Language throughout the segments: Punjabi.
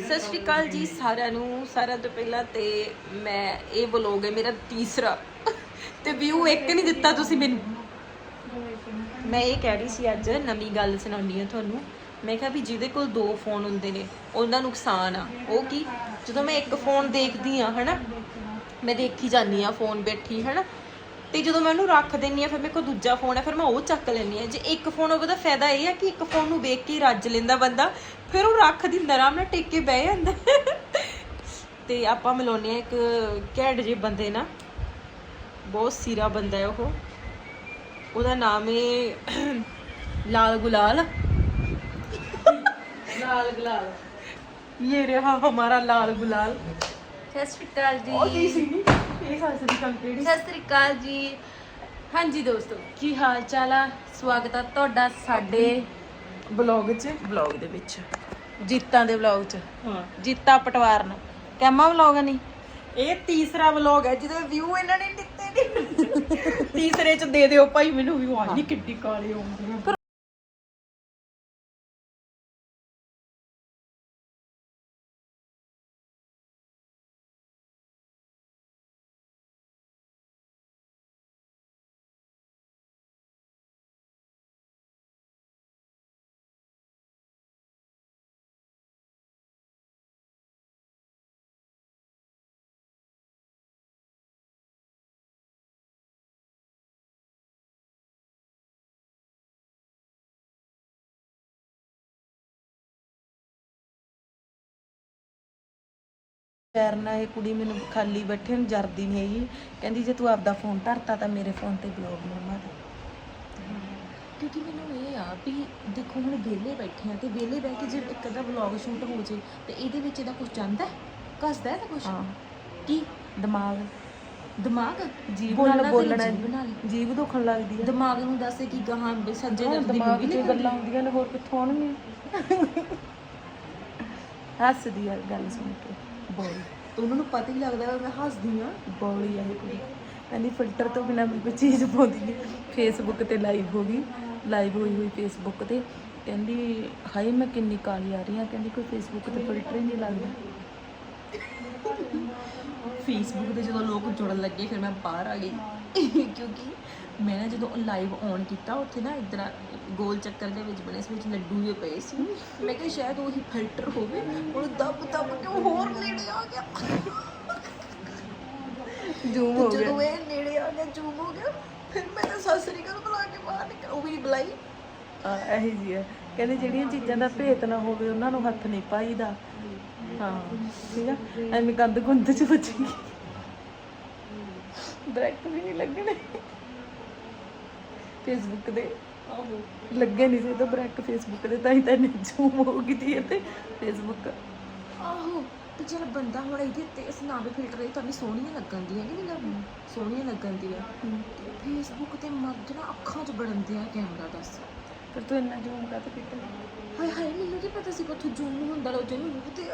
ਸਤਿ ਸ਼੍ਰੀ ਅਕਾਲ ਜੀ ਸਾਰਿਆਂ ਨੂੰ। ਸਾਰਿਆਂ ਤੋਂ ਪਹਿਲਾਂ ਤੇ ਮੈਂ ਇਹ ਵਲੋਗ ਹੈ ਮੇਰਾ ਤੀਸਰਾ। ਤੇ ਵਿਊ ਇੱਕ ਨਹੀਂ ਦਿੱਤਾ ਤੁਸੀਂ ਮੈਨੂੰ। ਮੈਂ ਇਹ ਕਹਿ ਰਹੀ ਸੀ ਅੱਜ ਨਵੀਂ ਗੱਲ ਸੁਣਾਉਣੀ ਆ ਤੁਹਾਨੂੰ। ਮੈਂ ਕਿਹਾ ਵੀ ਜਿਹਦੇ ਕੋਲ ਦੋ ਫੋਨ ਹੁੰਦੇ ਨੇ ਉਹਦਾ ਨੁਕਸਾਨ ਆ। ਉਹ ਕੀ? ਜਦੋਂ ਮੈਂ ਇੱਕ ਫੋਨ ਦੇਖਦੀ ਆ ਹਨਾ? ਮੈਂ ਦੇਖੀ ਜਾਂਦੀ ਆ ਫੋਨ ਬੈਠੀ, ਹਨਾ? ਤੇ ਜਦੋਂ ਮੈਂ ਉਹਨੂੰ ਰੱਖ ਦਿੰਨੀ ਆ ਫਿਰ ਮੇਰੇ ਕੋਲ ਦੂਜਾ ਫੋਨ ਹੈ ਫਿਰ ਮੈਂ ਉਹ ਚੱਕ ਲੈਂਦੀ ਆ। ਜੇ ਇੱਕ ਫੋਨ ਹੋਵੇ ਤਾਂ ਫਾਇਦਾ ਇਹ ਆ ਕਿ ਇੱਕ ਫੋਨ ਨੂੰ ਵੇਖ ਕੇ ਹੀ ਰੱਜ ਲੈਂਦਾ ਬੰਦਾ। ਫਿਰ ਉਹ ਰੱਖ ਦਿੰਦਾ ਆਰਾਮ ਨਾਲ ਟਿਕ ਕੇ ਬਹਿ ਜਾਂਦਾ। ਤੇ ਆਪਾਂ ਮਿਲਾਉਂਦੇ ਆ ਇੱਕ ਘੈਂਟ ਜਿਹੇ ਬੰਦੇ ਨਾਲ। ਬਹੁਤ ਸੀਰਾ ਬੰਦਾ ਹੈ ਉਹ। ਉਹਦਾ ਨਾਮ ਹੈ ਲਾਲ ਗੁਲਾਲ। ਲਾਲ ਗੁਲਾਲ। ਇਹ ਰਿਹਾ ਹਮਾਰਾ ਲਾਲ ਗੁਲਾਲ। ਸਤਿ ਸ਼੍ਰੀ ਅਕਾਲ ਉਹ ਜੀ ਸੀ? ਇਹ ਸਤਿ ਸ਼੍ਰੀ ਅਕਾਲ ਜੀ। ਹਾਂਜੀ ਦੋਸਤੋ ਕੀ ਹਾਲ ਚਾਲ ਆ? ਸਵਾਗਤ ਆ ਤੁਹਾਡਾ ਸਾਡੇ ਬਲੌਗ 'ਚ। ਵਲੌਗ ਦੇ ਵਿੱਚ। ਜੀਤਾਂ ਦੇ ਵਲੌਗ 'ਚ। ਹਾਂ। ਜੀਤਾ ਪਟਵਾਰਨ ਕੈਮਾ ਵਲੌਗ ਨਹੀਂ? ਇਹ ਤੀਸਰਾ ਵਲੌਗ ਹੈ ਜਿਹਦੇ ਵਿਊ ਇਹਨਾਂ ਨੇ ਦਿੱਤੇ ਨਹੀਂ ਤੀਸਰੇ 'ਚ ਦੇ ਦਿਓ ਭਾਈ ਮੈਨੂੰ ਵਿਊ ਆ ਨਹੀਂ ਕਿੱਡੀ ਕਾਲੇ ਆਉਂਦੀ ਪੈਰ ਨਾਲ ਇਹ ਕੁੜੀ ਮੈਨੂੰ ਖਾਲੀ ਬੈਠੇ ਨੂੰ ਜਰਦੀ ਨਹੀਂ ਹੈਗੀ। ਕਹਿੰਦੀ ਜੇ ਤੂੰ ਆਪਦਾ ਫੋਨ ਧਰਤਾ ਤਾਂ ਮੇਰੇ ਫੋਨ ਤੇ ਵਲੌਗ ਬਣਵਾ ਦੇ ਕਿਉਂਕਿ ਮੈਨੂੰ ਇਹ ਆ ਵੀ ਦੇਖੋ ਹੁਣ ਵਿਹਲੇ ਬੈਠੇ ਆ ਤੇ ਵਿਹਲੇ ਬਹਿ ਕੇ ਜੇ ਇੱਕ ਅੱਧਾ ਵਲੌਗ ਸ਼ੂਟ ਹੋ ਜੇ ਤੇ ਇਹਦੇ ਵਿੱਚ ਇਹਦਾ ਕੁਝ ਜਾਂਦਾ ਕੱਸਦਾ ਹੈ ਤਾਂ ਕੁਝ ਹਾਂ। ਕੀ? ਦਿਮਾਗ। ਦਿਮਾਗ? ਜੀਭ ਬੋਲਣਾ ਨਾਲ ਤੇ ਬੋਲਣਾ। ਜੀਭ ਨਾਲ ਹੀ। ਜੀਭ ਦੁਖਣ ਲੱਗਦੀ ਆ। ਦਿਮਾਗ ਨੂੰ ਦੱਸੇ ਕਿ ਗਾਹਾਂ ਵੀ ਸੱਜੇ ਹਾਂ, ਦਰਦ ਦੀ ਦਿਮਾਗ ਮੂਵੀ 'ਚ ਗੱਲਾਂ ਆਉਂਦੀਆਂ ਨੇ ਹੋਰ ਕਿੱਥੋਂ ਆਉਣਗੀਆਂ? ਹੱਸਦੀ ਆ ਗੱਲ ਸੁਣ ਕੇ। ਬੋਲੀ। ਉਹਨਾਂ ਨੂੰ ਪਤਾ ਹੀ ਲੱਗਦਾ ਵਾ ਮੈਂ ਹੱਸਦੀ ਆ ਬੋਲੀ ਆ ਇਹ ਕੁੜੀ। ਕਹਿੰਦੀ ਫਿਲਟਰ ਤੋਂ ਬਿਨਾਂ ਵੀ ਕੋਈ ਚੀਜ਼ ਪਾਉਂਦੀ ਨਹੀਂ ਫੇਸਬੁੱਕ ਤੇ ਲਾਈਵ ਹੋ ਗਈ। ਲਾਈਵ ਹੋਈ ਹੋਈ ਫੇਸਬੁੱਕ ਤੇ। ਕਹਿੰਦੀ, ਹਾਏ, ਮੈਂ ਕਿੰਨੀ ਕਾਲੀ ਆ ਰਹੀ ਆ ਕਹਿੰਦੀ, ਕੋਈ ਫੇਸਬੁੱਕ ਤੇ ਫਿਲਟਰ ਹੀ ਨਹੀਂ ਲੱਗਦਾ। ਫੇਸਬੁੱਕ ਤੇ ਜਦੋਂ ਲੋਕ ਜੁੜਨ ਲੱਗੇ, ਫਿਰ ਮੈਂ ਬਾਹਰ ਆ ਗਈ। ਕਿਉਂਕਿ ਮੈਂ ਨਾ ਜਦੋਂ ਲਾਈਵ ਔਨ ਕੀਤਾ, ਉੱਥੇ ਨਾ ਇਧਰ ਗੋਲ ਚੱਕਰ ਦੇ ਵਿੱਚ ਬਣੇ ਸੀ ਵਿੱਚ ਲੱਡੂ ਜਿਹੇ ਪਏ ਸੀ। ਮੈਂ ਕਿਹਾ, ਸ਼ਾਇਦ ਉਹੀ ਫਿਲਟਰ ਹੋਵੇ। ਹੁਣ ਦੱਬ ਦੱਬ ਕੇ ਹੋਰ ਨੇੜੇ ਗਿਆ। ਜ਼ੂਮ ਹੋ ਗਿਆ। ਜਦੋਂ ਇਹ ਨੇੜੇ ਆ ਗਿਆ ਜ਼ੂਮ ਹੋ ਗਿਆ। ਫਿਰ ਮੈਂ ਤਾਂ ਸਸਰੀ ਕਰ ਬੁਲਾ ਕੇ ਬਾਹਰ ਨਿਕਲ ਉਹ ਵੀ ਨਹੀਂ ਬੁਲਾਈ। ਆ ਇਹੀ ਜੀ ਹੈ। ਕਹਿੰਦੇ ਜਿਹੜੀਆਂ ਚੀਜ਼ਾਂ ਦਾ ਭੇਤ ਨਾ ਹੋਵੇ ਉਹਨਾਂ ਨੂੰ ਹੱਥ ਨਹੀਂ ਪਾਈਦਾ। ਹਾਂ ਠੀਕ ਆ? ਐਵੇਂ ਗੰਦ ਗੁੰਦ ਚ ਬਚੇਗੀ ਬ੍ਰੈਕ ਵੀ ਨਹੀਂ ਲੱਗਣੇ। ਫੇਸਬੁੱਕ ਦੇ। ਲੱਗੇ ਨਹੀਂ ਸੀ ਤਾਂ ਬ੍ਰੈਕ ਫੇਸਬੁੱਕ ਦੇ ਤਾਂ ਹੀ ਤਾਂ ਜ਼ੂਮ ਹੋ ਗਈ ਤੇ ਫੇਸਬੁੱਕ ਆਹੋ। ਤੇ ਚਲ ਬੰਦਾ ਹੁਣ ਇਹਦੇ ਉੱਤੇ ਇਸ ਨਾਮ ਦੇ ਫਿਲਟਰ ਇਹ ਤਾਂ ਵੀ ਸੋਹਣੀਆਂ ਲੱਗਣ ਦੀਆਂ ਨਹੀਂ ਮੈਨੂੰ ਸੋਹਣੀਆਂ ਲੱਗਣ ਦੀਆਂ। ਫੇਸਬੁੱਕ ਤੇ ਮਰਦ ਨਾ ਅੱਖਾਂ 'ਚ ਬਣਦੇ ਆ ਕੈਮਰਾ ਦੱਸ। ਪਰ ਤੂੰ ਇੰਨਾ ਜ਼ੂਮ ਕਰ ਤੇ ਕੀਤਾ ਹਾਏ ਹਾਏ ਮੈਨੂੰ ਕੀ ਪਤਾ ਸੀ ਕਿ ਉੱਥੇ ਜ਼ੂਮ ਹੁੰਦਾ ਲੋ ਜਿਹਨੂੰ ਮੂੰਹ ਤੇ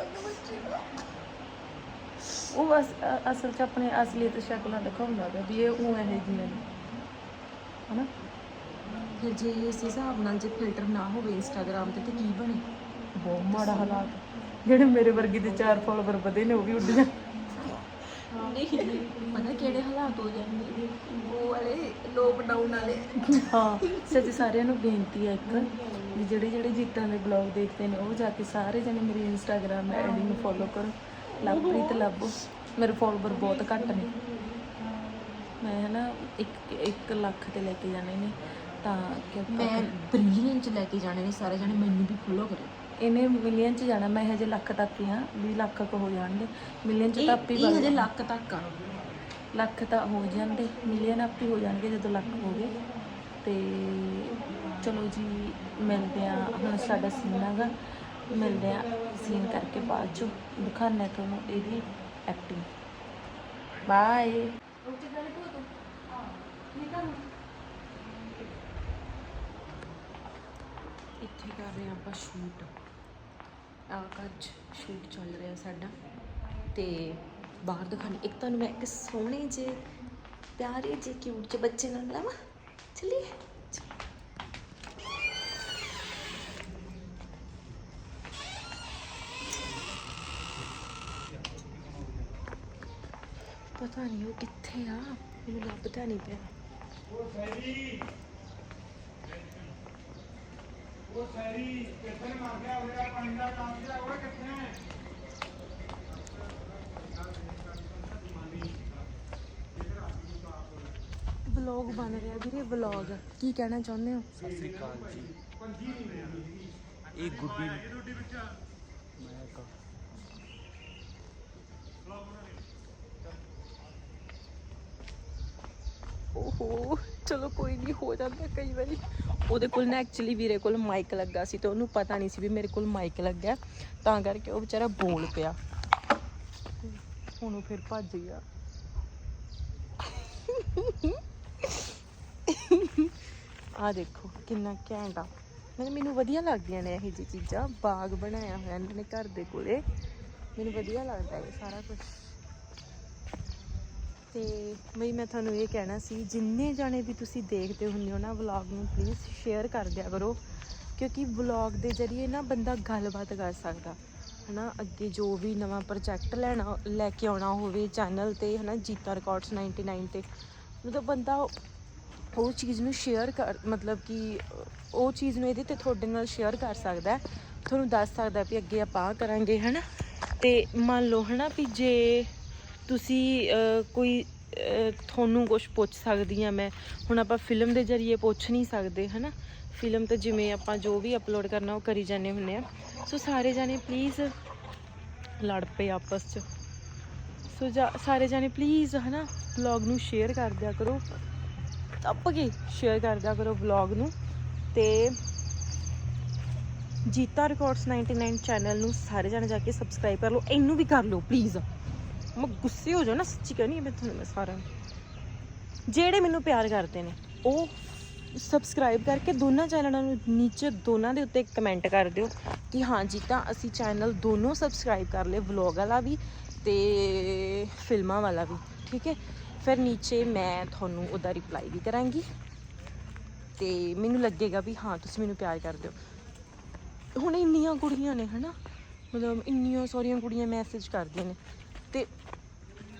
ਉਹ ਬਸ ਅਸਲ 'ਚ ਆਪਣੇ ਅਸਲੀਅਤ ਸ਼ਕਲਾਂ ਦਿਖਾਉਂਦਾ ਗਾ ਵੀ ਇਹ ਉਹ ਇਹ ਜੀਆਂ ਨੇ। ਹਨਾ? ਫਿਰ ਜੇ ਇਸ ਹਿਸਾਬ ਨਾਲ ਜੇ ਫਿਲਟਰ ਨਾ ਹੋਵੇ ਇੰਸਟਾਗ੍ਰam ਤੇ ਤੇ ਕੀ ਬਣੇ? ਬਹੁਤ ਮਾੜਾ ਹਾਲਾਤ। ਜਿਹੜੇ ਮੇਰੇ ਵਰਗੀ ਦੇ ਚਾਰ ਫਾਲੋਵਰ ਵਧੇ ਨੇ ਉਹ ਵੀ ਉੱਡ ਜਾਣ। ਨਹੀਂ ਪਤਾ ਕਿਹੜੇ ਹਾਲਾਤ ਹੋ ਜਾਣਗੇ ਉਹ ਵਾਲੇ ਲੋਕਡਾਊਨ ਵਾਲੇ। ਹਾਂ ਸੱਚ ਸਾਰਿਆਂ ਨੂੰ ਬੇਨਤੀ ਹੈ ਇੱਕ ਵੀ ਜਿਹੜੇ ਜਿਹੜੇ ਜੀਤਾਂ ਦੇ ਬਲੌਗ ਦੇਖਦੇ ਨੇ ਉਹ ਜਾ ਕੇ ਸਾਰੇ ਜਣੇ ਮੇਰੀ ਇੰਸਟਾਗ੍ਰam ਆਈਡੀ ਨੂੰ ਫੋਲੋ ਕਰੋ। ਲਵਪ੍ਰੀਤ ਲੱਭੋ। ਮੇਰੇ ਫਾਲੋਵਰ ਬਹੁਤ ਘੱਟ ਨੇ। ਮੈਂ ਨਾ 1 1 ਲੱਖ ਤੇ ਲੈ ਕੇ ਜਾਣੇ ਨੇ। ਤਾਂ ਕਿਉਂਕਿ ਮੈਂ ਚ ਲੈ ਕੇ ਜਾਣੇ ਨੇ ਸਾਰੇ ਜਣੇ ਮੈਨੂੰ ਵੀ ਫੋਲੋ ਕਰੋ ਇਹਨੇ ਮਿਲੀਅਨ ਚ ਜਾਣਾ ਮੈਂ ਹਜੇ ਲੱਖ ਤੱਕ ਹੀ ਆ 20 ਲੱਖ ਕੁ ਹੋ ਜਾਣਗੇ। ਮਿਲੀਅਨ ਚ ਤਾਂ ਆਪੇ ਇਹ ਹੀ ਹਜੇ ਲੱਖ ਤੱਕ ਆ। ਲੱਖ ਤਾਂ ਹੋ ਜਾਂਦੇ ਮਿਲੀਅਨ ਆਪੇ ਹੋ ਜਾਣਗੇ ਜਦੋਂ ਲੱਖ ਹੋ ਗਏ। ਤੇ ਚਲੋ ਜੀ ਮਿਲਦੇ ਆ ਹੁਣ ਸਾਡਾ ਸੀਨ ਹੈਗਾ। ਮਿਲਦੇ ਆ ਸੀਨ ਕਰਕੇ ਬਾਅਦ ਚੋਂ। ਆ ਤੁਹਾਨੂੰ ਇਹਦੀ ਐਕਟਿੰਗ ਬਾਏ ਇੱਥੇ ਕਰ ਰਹੇ ਆਪਾਂ ਸ਼ੂਟ ਆ ਕੱਜ ਸ਼ੂਟ ਚੱਲ ਰਿਹਾ ਸਾਡਾ ਤੇ ਬਾਹਰ ਦਿਖਾਣੀ ਇੱਕ ਤੁਹਾਨੂੰ ਮੈਂ ਇੱਕ ਸੋਹਣੇ ਜੇ ਪਿਆਰੇ ਜੇ ਕਿਊਟ ਜੇ ਬੱਚੇ ਨਾਲ ਮਿਲਾਵਾਂ? ਚਲਿਏ? ਪਤਾ ਨਹੀਂ ਉਹ ਕਿੱਥੇ ਆ, ਮੈਨੂੰ ਲੱਭਦਾ ਨਹੀਂ ਪਿਆ। ਵਲੌਗ ਬਣ ਰਿਹਾ ਵੀਰੇ ਵਲੌਗ ਕੀ ਕਹਿਣਾ ਚਾਹੁੰਦੇ ਹੋ ਸਤਿ ਸ੍ਰੀ ਅਕਾਲ ਜੀ ਇਹ ਗੁੱਡੀ ਮੈਂ ਕਹਾਂ ਓਹੋ ਚਲੋ ਕੋਈ ਨਹੀਂ ਹੋ ਜਾਂਦਾ ਕਈ ਵਾਰੀ। ਉਹਦੇ ਕੋਲ ਨਾ ਐਕਚੁਅਲੀ ਵੀਰੇ ਕੋਲ ਮਾਈਕ ਲੱਗਾ ਸੀ ਤੇ ਉਹਨੂੰ ਪਤਾ ਨਹੀਂ ਸੀ ਵੀ ਮੇਰੇ ਕੋਲ ਮਾਈਕ ਲੱਗਾ ਤਾਂ ਕਰਕੇ ਉਹ ਵਿਚਾਰਾ ਬੋਲ ਪਿਆ। ਹੁਣ ਉਹ ਫਿਰ ਭੱਜ ਗਿਆ। ਆ ਦੇਖੋ, ਕਿੰਨਾ ਘੈਂਟ ਆ। ਮੈਨੂੰ ਮੈਨੂੰ ਵਧੀਆ ਲੱਗਦੀਆਂ ਨੇ ਇਹ ਜੀ ਚੀਜ਼ਾਂ। ਬਾਗ ਬਣਾਇਆ ਹੋਇਆ ਇਹਨਾਂ ਨੇ ਘਰ ਦੇ ਕੋਲੇ। ਮੈਨੂੰ ਵਧੀਆ ਲੱਗਦਾ ਇਹ ਸਾਰਾ ਕੁਝ ਤੇ ਬਈ ਮੈਂ ਤੁਹਾਨੂੰ ਇਹ ਕਹਿਣਾ ਸੀ, ਜਿੰਨੇ ਜਾਣੇ ਵੀ ਤੁਸੀਂ ਦੇਖਦੇ ਹੁੰਦੇ ਹੋ ਨਾ ਵਲੌਗ ਨੂੰ ਪਲੀਜ਼ ਸ਼ੇਅਰ ਕਰ ਦਿਆ ਕਰੋ। ਕਿਉਂਕਿ ਵਲੌਗ ਦੇ ਜ਼ਰੀਏ ਨਾ ਬੰਦਾ ਗੱਲਬਾਤ ਕਰ ਸਕਦਾ। ਹਨਾ, ਅੱਗੇ ਜੋ ਵੀ ਨਵਾਂ ਪ੍ਰੋਜੈਕਟ ਲੈਣਾ, ਲੈ ਕੇ ਆਉਣਾ ਹੋਵੇ ਚੈਨਲ ਤੇ, ਹਨਾ, ਜੀਤਾ ਰਿਕਾਰਡਸ 99 ਤੇ, ਮਤਲਬ ਬੰਦਾ ਉਹ ਚੀਜ਼ ਨੂੰ ਸ਼ੇਅਰ ਕਰ, ਮਤਲਬ ਕਿ ਉਹ ਚੀਜ਼ ਨੂੰ ਇਹਦੇ ਤੇ ਤੁਹਾਡੇ ਨਾਲ ਸ਼ੇਅਰ ਕਰ ਸਕਦਾ। ਤੁਹਾਨੂੰ ਦੱਸ ਸਕਦਾ ਵੀ ਅੱਗੇ ਆਪਾਂ ਆਹ ਕਰਾਂਗੇ, ਹਨਾ। ਤੇ ਮੰਨ ਲਓ, ਹਨਾ, ਵੀ ਜੇ ਤੁਸੀਂ ਕੋਈ ਤੁਹਾਨੂੰ ਕੁਝ ਪੁੱਛ ਸਕਦੀ ਆ ਮੈਂ। ਹੁਣ ਆਪਾਂ ਫਿਲਮ ਦੇ ਜ਼ਰੀਏ ਪੁੱਛ ਨਹੀਂ ਸਕਦੇ, ਹਨਾ? ਫਿਲਮ ਤੇ ਜਿਵੇਂ ਆਪਾਂ ਜੋ ਵੀ ਅਪਲੋਡ ਕਰਨਾ, ਉਹ ਕਰੀ ਜਾਂਦੇ ਹੁੰਦੇ ਆ। ਸੋ ਸਾਰੇ ਜਾਣੇ ਪਲੀਜ਼ ਲੜ ਪਏ ਆਪਸ 'ਚ। ਸੋ ਜਾ- ਸਾਰੇ ਜਾਣੇ ਪਲੀਜ਼ ਹਨਾ ਵਲੌਗ ਨੂੰ ਸ਼ੇਅਰ ਕਰ ਦਿਆ ਕਰੋ। ਤੱਪ ਕੇ ਸ਼ੇਅਰ ਕਰ ਦਿਆ ਕਰੋ ਵਲੌਗ ਨੂੰ। ਤੇ ਜੀਤਾ ਰਿਕਾਰਡਸ 99 ਚੈਨਲ ਨੂੰ ਸਾਰੇ ਜਾਣੇ ਜਾ ਕੇ ਸਬਸਕ੍ਰਾਈਬ ਕਰ ਲਓ। ਇਹਨੂੰ ਵੀ ਕਰ ਲਓ ਪਲੀਜ਼ ਮੈਂ ਗੁੱਸੇ ਹੋ ਜਾ ਨਾ, ਸੱਚੀ ਕਹਿੰਦੀ ਮੈਂ ਤੁਹਾਨੂੰ ਮੈਂ ਸਾਰਿਆਂ ਨੂੰ। ਜਿਹੜੇ ਮੈਨੂੰ ਪਿਆਰ ਕਰਦੇ ਨੇ, ਉਹ ਸਬਸਕ੍ਰਾਈਬ ਕਰਕੇ ਦੋਨਾਂ ਚੈਨਲਾਂ ਨੂੰ ਨੀਚੇ ਦੋਨਾਂ ਦੇ ਉੱਤੇ ਕਮੈਂਟ ਕਰ ਦਿਓ ਕਿ ਹਾਂ ਜੀ, ਤਾਂ ਅਸੀਂ ਚੈਨਲ ਦੋਨੋਂ ਸਬਸਕ੍ਰਾਈਬ ਕਰ ਲਏ ਵਲੌਗ ਵਾਲਾ ਵੀ ਤੇ ਫਿਲਮਾਂ ਵਾਲਾ ਵੀ, ਠੀਕ ਹੈ? ਫਿਰ ਨੀਚੇ ਮੈਂ ਤੁਹਾਨੂੰ ਉਹਦਾ ਰਿਪਲਾਈ ਵੀ ਕਰਾਂਗੀ ਤੇ ਮੈਨੂੰ ਲੱਗੇਗਾ ਵੀ ਹਾਂ, ਤੁਸੀਂ ਮੈਨੂੰ ਪਿਆਰ ਕਰਦੇ ਹੋ। ਹੁਣ ਇੰਨੀਆਂ ਕੁੜੀਆਂ ਨੇ, ਹਨਾ? ਮਤਲਬ ਇੰਨੀਆਂ ਸਾਰੀਆਂ ਕੁੜੀਆਂ ਮੈਸੇਜ ਕਰਦੀਆਂ ਨੇ।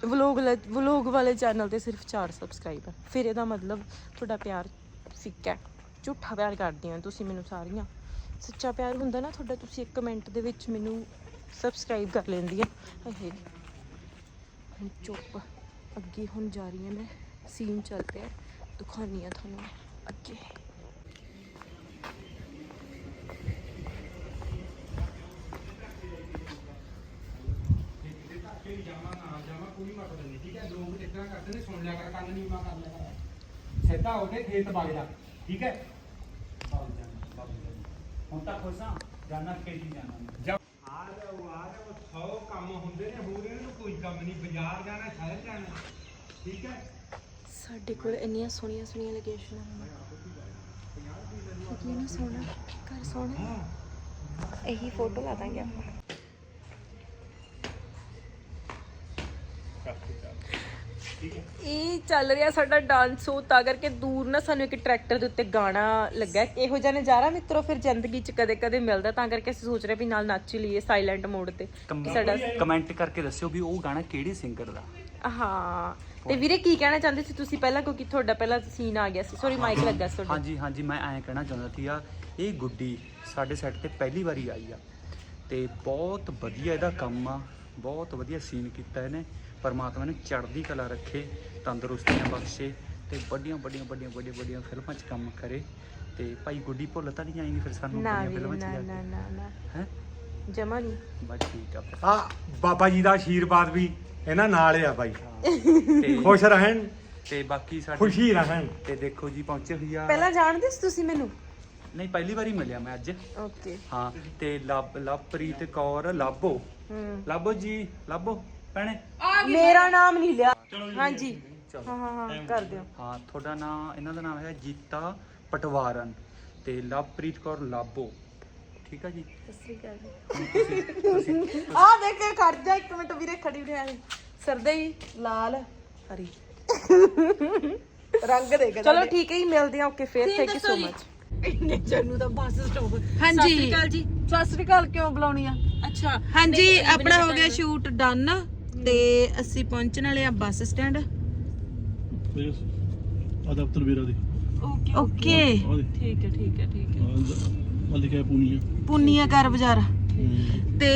ਵਲੋਗ ਵਲੋਗ ਵਾਲੇ ਚੈਨਲ ਤੇ ਸਿਰਫ 4 ਸਬਸਕ੍ਰਾਈਬਰ ਫਿਰ ਇਹਦਾ ਮਤਲਬ ਤੁਹਾਡਾ ਪਿਆਰ ਫਿੱਕਾ ਹੈ। ਝੂਠਾ ਪਿਆਰ ਕਰਦੀਆਂ ਤੁਸੀਂ ਮੈਨੂੰ ਸਾਰੀਆਂ। ਸੱਚਾ ਪਿਆਰ ਹੁੰਦਾ ਨਾ ਤੁਹਾਡਾ, ਤੁਸੀਂ ਇੱਕ ਮਿੰਟ ਦੇ ਵਿੱਚ ਮੈਨੂੰ ਸਬਸਕ੍ਰਾਈਬ ਕਰ ਲੈਂਦੀ ਆ। ਹੇ ਹੁਣ ਚੁੱਪ। ਅੱਗੇ ਹੁਣ ਜਾ ਰਹੀ ਹਾਂ ਮੈਂ। ਸੀਨ ਚੱਲ ਪਿਆ। ਦਿਖਾਉਂਦੀ ਆ ਤੁਹਾਨੂੰ ਅੱਗੇ। ਸਿੱਧਾ ਹੋ ਕੇ ਖੇਤ ਵਗ ਜਾ ਠੀਕ ਹੈ? ਹੁਣ ਤਾਂ ਖੁਸ਼ ਜਾਨਾ ਖੇਤੀ ਜਾਣਾ ਜਬ ਆ ਜਾਓ ਆ ਜਾਓ ਸੌ ਕੰਮ ਹੁੰਦੇ ਨੇ ਹੋਰ ਇਹਨਾਂ ਨੂੰ ਕੋਈ ਕੰਮ ਨਹੀਂ ਬਾਜ਼ਾਰ ਜਾਣਾ ਸ਼ਹਿਰ ਜਾਣਾ ਠੀਕ ਹੈ? ਸਾਡੇ ਕੋਲ ਇੰਨੀਆਂ ਸੋਹਣੀਆਂ ਸੋਹਣੀਆਂ ਲੋਕੇਸ਼ਨਾਂ ਹਨ ਕਿੰਨਾ ਸੋਹਣਾ ਘਰ ਸੋਹਣਾ। ਇਹੀ ਫੋਟੋ ਲਾ ਦਾਂਗੇ ਆਪਾਂ। ਇਹ ਚੱਲ ਰਿਹਾ ਸਾਡਾ ਡਾਂਸ ਸ਼ੋ ਤਾਂ ਕਰਕੇ ਦੂਰ ਨਾ ਸਾਨੂੰ ਇੱਕ ਟਰੈਕਟਰ ਦੇ ਉੱਤੇ ਗਾਣਾ ਲੱਗਾ ਇਹੋ ਜਿਹਾ ਨਜ਼ਾਰਾ ਮਿੱਤਰੋ ਫਿਰ ਜ਼ਿੰਦਗੀ 'ਚ ਕਦੇ-ਕਦੇ ਮਿਲਦਾ ਤਾਂ ਕਰਕੇ ਅਸੀਂ ਸੋਚ ਰਹੇ ਵੀ ਨਾਲ ਨੱਚ ਲਈਏ ਸਾਇਲੈਂਟ ਮੋਡ ਤੇ। ਕਿ ਸਾਡਾ ਕਮੈਂਟ ਕਰਕੇ ਦੱਸਿਓ ਵੀ ਉਹ ਗਾਣਾ ਕਿਹੜੇ ਸਿੰਗਰ ਦਾ? ਹਾਂ ਤੇ ਵੀਰੇ ਕੀ ਕਹਿਣਾ ਚਾਹੁੰਦੇ ਸੀ ਤੁਸੀਂ ਪਹਿਲਾਂ? ਕਿਉਂਕਿ ਤੁਹਾਡਾ ਪਹਿਲਾਂ ਸੀਨ ਆ ਗਿਆ ਸੀ। ਸੌਰੀ ਮਾਈਕ ਲੱਗਾ ਸੀ ਤੁਹਾਡਾ। ਹਾਂਜੀ ਹਾਂਜੀ ਮੈਂ ਐਂ ਕਹਿਣਾ ਚਾਹੁੰਦਾ ਸੀਗਾ ਇਹ ਗੁੱਡੀ ਸਾਡੇ ਸੈੱਟ ਤੇ ਪਹਿਲੀ ਵਾਰੀ ਆਈ ਆ। ਤੇ ਬਹੁਤ ਵਧੀਆ ਇਹਦਾ ਕੰਮ ਆ ਬਹੁਤ ਵਧੀਆ ਸੀਨ ਕੀਤਾ ਇਹਨੇ। ਪਰਮਾਤਮਾ ਨੇ ਚੜ੍ਹਦੀ ਕਲਾ ਰੱਖੇ ਤੰਦਰੁਸਤੀਆਂ ਬਖਸ਼ੇ ਤੇ ਵੱਡੀਆਂ ਵੱਡੀਆਂ ਵੱਡੀਆਂ ਵੱਡੀਆਂ ਵੱਡੀਆਂ ਫਿਲਮਾਂ 'ਚ ਕੰਮ ਕਰੇ। ਤੇ ਭਾਈ ਗੁੱਡੀ ਭੁੱਲ ਤਾਂ ਨਹੀਂ ਜਾਏਗੀ ਫਿਰ ਸਾਨੂੰ ਨਾ ਵੀਰੇ ਫਿਲਮਾਂ 'ਚ ਨਾ ਜਾ ਨਾ ਨਾ ਨਾ। ਕੇ ਹੈ? ਜਮਾ ਨਹੀਂ। ਬਸ ਠੀਕ ਆ ਫਿਰ। ਆ ਬਾਬਾ ਜੀ ਦਾ ਆਸ਼ੀਰਵਾਦ ਵੀ ਇਹਨਾਂ ਨਾਲ ਆ ਬਾਈ। ਤੇ ਖੁਸ਼ ਰਹਿਣ ਤੇ ਬਾਕੀ ਸਾਡੇ ਖੁਸ਼ੀ ਰਹਿਣ। ਤੇ ਦੇਖੋ ਜੀ ਪਹੁੰਚੇ ਹੋਈ ਆ। ਪਹਿਲਾਂ ਜਾਣਦੇ ਸੀ ਤੁਸੀਂ ਮੈਨੂੰ? ਨਹੀਂ ਪਹਿਲੀ ਵਾਰੀ ਮਿਲਿਆ ਮੈਂ ਅੱਜ। ਓਕੇ। ਹਾਂ ਤੇ ਲਵ ਲਵਪ੍ਰੀਤ ਕੌਰ ਲਾਬੋ। ਹੂੰ। ਲਾਬੋ ਜੀ ਲਾਬੋ ਭੈਣੇ। ਮੇਰਾ ਨਾਮ ਨਹੀਂ ਲਿਆ। ਹਾਂਜੀ। ਹਾਂ ਹਾਂ ਹਾਂ ਕਰ ਦਿਓ। ਹਾਂ ਤੁਹਾਡਾ ਨਾਮ ਇਹਨਾਂ ਦਾ ਨਾਮ ਹੈ ਜੀਤਾ ਪਟਵਾਰਨ ਤੇ ਲਵਪ੍ਰੀਤ ਕੌਰ ਲਾਬੋ। ਠੀਕ ਆ ਜੀ? ਸਤਿ ਸ੍ਰੀ ਅਕਾਲ ਤੁਸੀਂ ਤੁਸੀਂ ਆ ਦੇਖ ਕੇ ਖੜ ਜਾ ਇੱਕ ਮਿੰਟ ਵੀਰੇ ਖੜੀ ਰਿਹਾ ਸਰਦੇ ਹੀ ਲਾਲ ਹਰੀ। ਰੰਗ ਦੇਖ ਚਲੋ ਠੀਕ ਹੈ ਜੀ ਮਿਲਦੇ ਆ ਓਕੇ ਫੇਰ। ਥੈਂਕ ਯੂ ਸੋ ਮਚ ਇੰਨੇ ਚੰਨੂ ਦਾ ਬੱਸ ਸਟਾਪ ਹਾਂਜੀ। ਸਤਿ ਸ੍ਰੀ ਅਕਾਲ ਜੀ। ਸਤਿ ਸ੍ਰੀ ਅਕਾਲ ਕਿਉਂ ਬੁਲਾਉਣੀ ਆ? ਅੱਛਾ। ਹਾਂਜੀ ਆਪਣਾ ਹੋ ਗਿਆ ਸ਼ੂਟ ਡਨ। ਤੇ ਅਸੀਂ ਪਹੁੰਚਣ ਵਾਲੇ ਆ ਬੱਸ ਸਟੈਂਡ। ਆ ਦਫ਼ਤਰ ਵੀਰਾ ਦੀ। Okay okay. ਆ ਦੇ। ਠੀਕ ਹੈ ਠੀਕ ਹੈ ਠੀਕ ਹੈ। ਆ ਲਿਖਿਆ ਪੂਨੀਆ। ਪੁੰਨੀਆ ਕਰ ਬਾਜ਼ਾਰ। ਤੇ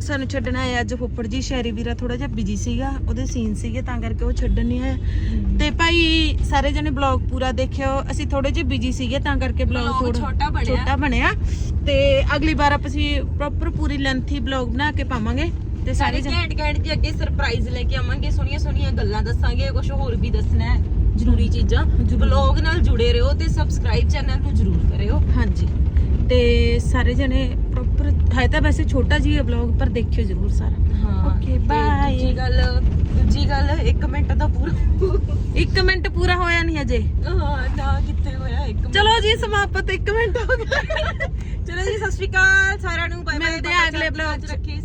ਸਾਨੂੰ ਛੱਡਣ ਆਇਆ ਅੱਜ ਫੁੱਫੜ ਜੀ ਸ਼ਹਿਰੀ ਵੀਰਾ ਥੋੜਾ ਜਿਹਾ ਬਿਜ਼ੀ ਸੀਗਾ ਉਹਦੇ ਸੀਨ ਸੀਗੇ ਤਾਂ ਕਰਕੇ ਉਹ ਛੱਡਣ ਨਹੀਂ ਆਇਆ ਤੇ ਭਾਈ ਸਾਰੇ ਜਣੇ ਬਲੌਗ ਪੂਰਾ ਦੇਖਿਓ ਅਸੀਂ ਥੋੜੇ ਜਿਹਾ ਬਿਜ਼ੀ ਸੀਗੇ ਤਾਂ ਕਰਕੇ ਬਲੌਗ Vlog ਥੋੜਾ ਛੋਟਾ ਬਣਿਆ। ਛੋਟਾ ਬਣਿਆ। ਤੇ ਅਗਲੀ ਵਾਰ ਆਪਾਂ ਅਸੀਂ ਪ੍ਰੋਪਰ ਪੂਰੀ ਲੈਂਥੀ ਬਲੌਗ ਬਣਾ ਕੇ ਪਾਵਾਂਗੇ। ਤੇ ਸਾਰੇ ਜਣੇ ਘੈਂਟ ਘੈਂਟ ਜੀ ਅੱਗੇ ਸਰਪ੍ਰਾਈਜ਼ ਲੈ ਕੇ ਆਵਾਂਗੇ ਸੋਹਣੀਆਂ ਸੋਹਣੀਆਂ ਗੱਲਾਂ ਦੱਸਾਂਗੇ ਕੁਝ ਹੋਰ ਵੀ ਦੱਸਣਾ ਹੈ ਜ਼ਰੂਰੀ ਚੀਜ਼ਾਂ। ਬਲੌਗ ਨਾਲ ਜੁੜੇ ਰਹੋ ਤੇ ਸਬਸਕ੍ਰਾਈਬ ਚੈਨਲ ਨੂੰ ਜ਼ਰੂਰ ਕਰਿਓ। ਹਾਂਜੀ। ਤੇ ਸਾਰੇ ਜਣੇ ਪ੍ਰੋਪਰ ਹੈ ਤਾਂ ਵੈਸੇ ਛੋਟਾ ਜੀ ਬਲੌਗ ਪਰ ਦੇਖਿਓ ਜ਼ਰੂਰ ਸਾਰਾ। ਹਾਂ Okay, ਤੇ bye. ਦੂਜੀ ਗੱਲ ਦੂਜੀ ਗੱਲ 1 ਮਿੰਟ ਦਾ ਪੂਰਾ 1 ਮਿੰਟ ਪੂਰਾ ਹੋਇਆ ਨਹੀਂ ਅਜੇ। ਹਾਂ ਨਾ ਕਿੱਥੇ ਹੋਇਆ 1 ਚਲੋ ਜੀ ਸਮਾਪਤ 1 ਮਿੰਟ ਹੋ ਗਿਆ ਚਲੋ ਜੀ ਸਤਿ ਸ਼੍ਰੀ ਅਕਾਲ ਸਾਰਿਆਂ ਨੂੰ ਬਾਏ ਬਾਏ ਮਿਲਦੇ ਆ ਅਗਲੇ vlog 'ਚ। ਰੱਖੀ